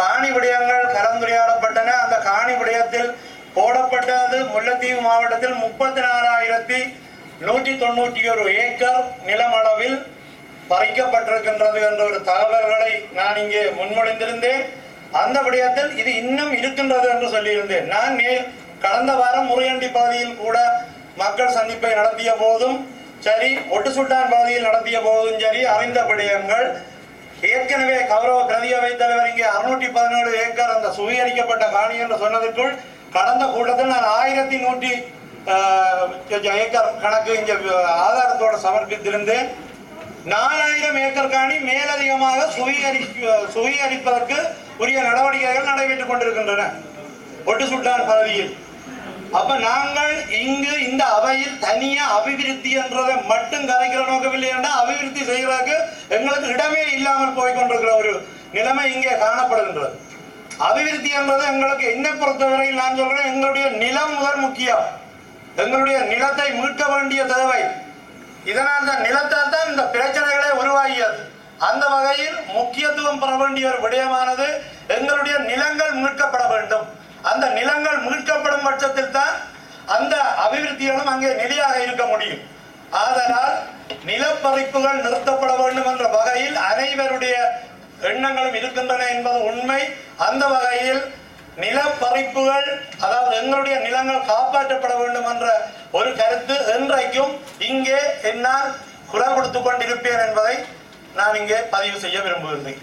காணி விடயங்கள் கலந்துரையாடப்பட்டன. அந்த காணி விடயத்தில் போடப்பட்டது முல்லைத்தீவு மாவட்டத்தில் முப்பத்தி நாலாயிரத்தி நூற்றி தொண்ணூற்றி ஒரு ஏக்கர் நிலமளவில் பறிக்கப்பட்டிருக்கின்றது என்ற ஒரு தகவல்களை நான் இங்கே முன்மொழிந்திருந்தேன். அந்த விடயத்தில் இது இன்னும் இருக்கின்றது என்று சொல்லியிருந்தேன். நான் நே கடந்த வாரம் முறையண்டி பகுதியில் கூட மக்கள் சந்திப்பை நடத்திய போதும் சரி ஒட்டு சுல்தான் பகுதியில் நடத்திய போதும் சரி அறிந்த விடயங்கள் ஏற்கனவே கௌரவ பிரதி அவைத் தலைவர் இங்கே அறுநூற்றி பதினேழு ஏக்கர் அந்த சுவீகரிக்கப்பட்ட காணி என்று சொன்னதற்குள் கடந்த கூட்டத்தில் நான் ஆயிரத்தி நூற்றி ஆஹ், ஏக்கர் கணக்கு இங்கே ஆதாரத்தோடு சமர்ப்பித்திருந்தேன். நாலாயிரம் ஏக்கர் காணி மேலதிகமாக சுவீகரி சுவீகரிப்பதற்கு உரிய நடவடிக்கைகள் நடைபெற்றுக் கொண்டிருக்கின்றன. ஒட்டு சுட்டான் பகுதியில் அப்ப நாங்கள் இங்கு இந்த அவையில் தனியா அபிவிருத்தி என்றதை மட்டும் கதைக்கிற நோக்கவில்லை என்றால் அபிவிருத்தி செய்வதற்கு எங்களுக்கு இடமே இல்லாமல் போய்கொண்டிருக்கிற ஒரு நிலைமை இங்கே காணப்படுகின்றது. அபிவிருத்தி என்பது எங்களுக்கு என்னை பொறுத்தவரையில் நான் சொல்றேன் எங்களுடைய நிலம் முதல் முக்கியம். எங்களுடைய நிலத்தை மீட்க வேண்டிய தேவை. இதனால் தான் நிலத்தால் தான் இந்த பிரச்சனைகளே உருவாகியது. அந்த வகையில் முக்கியத்துவம் பெற வேண்டிய ஒரு விடயமானது எங்களுடைய நிலங்கள் மீட்கப்பட வேண்டும். அந்த நிலங்கள் இருக்கும் பட்சத்தில் தான் அந்த அபிவிருத்திகளும் அங்கே நிலையாக இருக்க முடியும். ஆதலால் நிலப்பறிப்புகள் நிறுத்தப்பட வேண்டும் என்ற வகையில் அனைவருடைய எண்ணங்களும் இருக்கின்றன என்பது உண்மை. அந்த வகையில் நிலப்பறிப்புகள் அதாவது எங்களுடைய நிலங்கள் காப்பாற்றப்பட வேண்டும் என்ற ஒரு கருத்து என்றைக்கும் இங்கே என்னால் குரல் கொடுத்து கொண்டிருப்பேன் என்பதை நான் இங்கே பதிவு செய்ய விரும்புகிறேன்